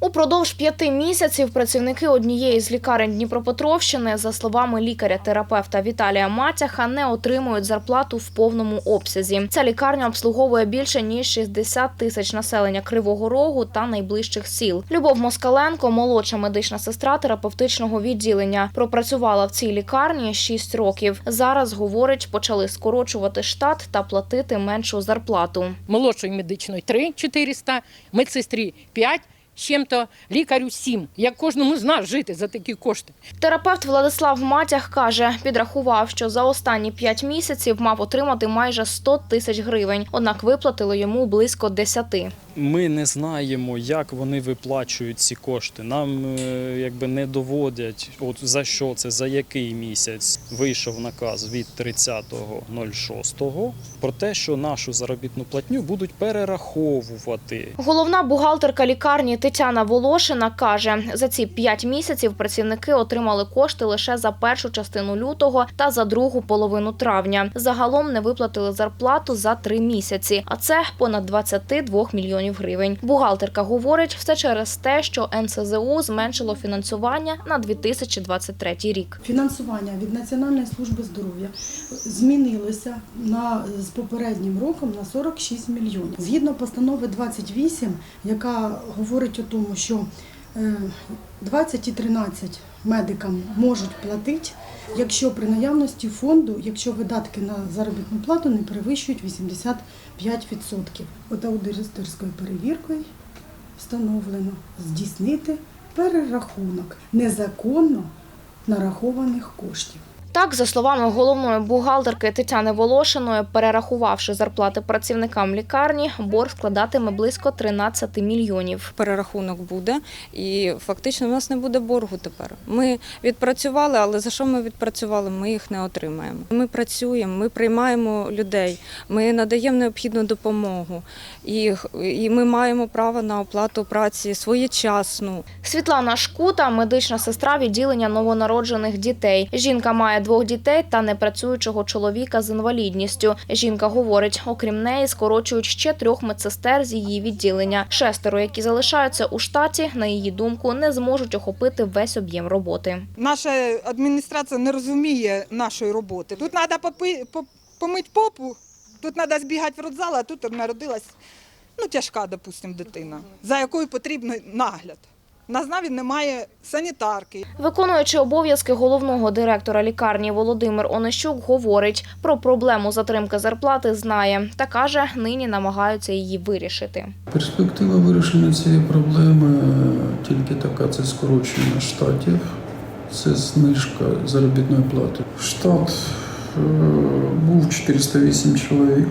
Упродовж п'яти місяців працівники однієї з лікарень Дніпропетровщини, за словами лікаря-терапевта Віталія Матяха, не отримують зарплату в повному обсязі. Ця лікарня обслуговує більше ніж 60 тисяч населення Кривого Рогу та найближчих сіл. Любов Москаленко, молодша медична сестра терапевтичного відділення, пропрацювала в цій лікарні 6 років. Зараз говорить, почали скорочувати штат та платити меншу зарплату. молодшої медичної 3 400, медсестрі 5 чим-то, лікарю сім. Як кожному з нас жити за такі кошти? Терапевт Владислав Матях каже, підрахував, що за останні п'ять місяців мав отримати майже 100 тисяч гривень, однак виплатили йому близько 10. Ми не знаємо, як вони виплачують ці кошти. Нам е, якби не доводять, от за що це, за який місяць вийшов наказ від 30.06 про те, що нашу заробітну платню будуть перераховувати. Головна бухгалтерка лікарні Тетяна Волошина каже, за ці п'ять місяців працівники отримали кошти лише за першу частину лютого та за другу половину травня. Загалом не виплатили зарплату за три місяці, а це понад 22 мільйонів гривень. Бухгалтерка говорить, все через те, що НСЗУ зменшило фінансування на 2023 рік. Фінансування від Національної служби здоров'я змінилося на з попереднім роком на 46 мільйонів. Згідно постанови 28, яка говорить о тому, що 20 і 13 медикам можуть платити, якщо при наявності фонду, якщо видатки на заробітну плату не перевищують 85%. От аудиторською перевіркою встановлено здійснити перерахунок незаконно нарахованих коштів. Так, за словами головної бухгалтерки Тетяни Волошиної, перерахувавши зарплати працівникам лікарні, борг складатиме близько 13 мільйонів. перерахунок буде, і фактично в нас не буде боргу тепер. Ми відпрацювали, але за що ми відпрацювали? Ми їх не отримаємо. Ми працюємо, ми приймаємо людей, ми надаємо необхідну допомогу, і, і ми маємо право на оплату праці своєчасну. Світлана Шкута, медична сестра відділення новонароджених дітей. Жінка має двох дітей та непрацюючого чоловіка з інвалідністю. Жінка говорить, окрім неї, скорочують ще трьох медсестер з її відділення. Шестеро, які залишаються у штаті, на її думку, не зможуть охопити весь об'єм роботи. Наша адміністрація не розуміє нашої роботи. Тут треба попи, по- помити попу, тут треба збігати в родзал, а тут народилась ну, тяжка, допустимо, дитина, за якою потрібен нагляд. На знаві немає санітарки. Виконуючи обов'язки головного директора лікарні Володимир Онищук говорить про проблему затримки зарплати. Знає та каже, нині намагаються її вирішити. Перспектива вирішення цієї проблеми е, тільки така: це скорочення штатів, це знижка заробітної плати. Штат е, був 408 чоловік,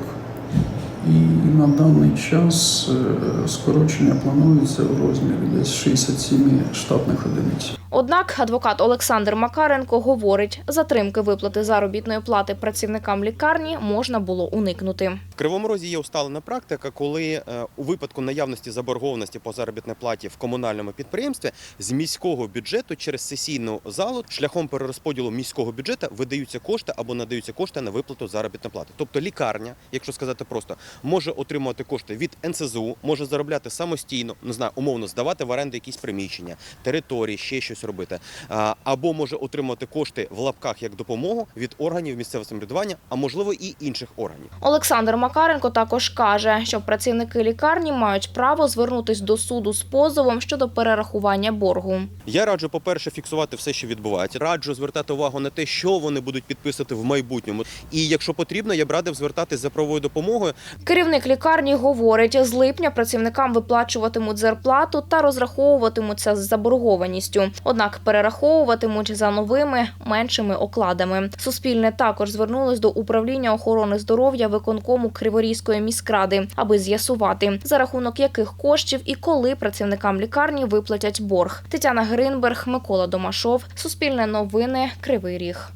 і на даний час е, скорочення планується в розмірі десь 67 штатних одиниць. Однак адвокат Олександр Макаренко говорить, затримки виплати заробітної плати працівникам лікарні можна було уникнути. В Кривому Розі є усталена практика, коли е, у випадку наявності заборгованості по заробітній платі в комунальному підприємстві з міського бюджету через сесійну залу шляхом перерозподілу міського бюджету видаються кошти або надаються кошти на виплату заробітної плати. Тобто лікарня, якщо сказати просто, може отримувати кошти від НСЗУ, може заробляти самостійно, не знаю, умовно здавати в оренду якісь приміщення, території, ще щось робити, або може отримувати кошти в лапках як допомогу від органів місцевого самоврядування, а можливо і інших органів. Олександр Макаренко також каже, що працівники лікарні мають право звернутись до суду з позовом щодо перерахування боргу. Я раджу, по-перше, фіксувати все, що відбувається. Раджу звертати увагу на те, що вони будуть підписувати в майбутньому. І якщо потрібно, я б радив звертатись за правовою допомогою. Керівник лікарні говорить, з липня працівникам виплачуватимуть зарплату та розраховуватимуться з заборгованістю. Однак перераховуватимуть за новими меншими окладами. Суспільне також звернулось до управління охорони здоров'я виконкому Криворізької міськради, аби з'ясувати за рахунок яких коштів і коли працівникам лікарні виплатять борг. Тетяна Гринберг, Микола Домашов, Суспільне новини, Кривий Ріг.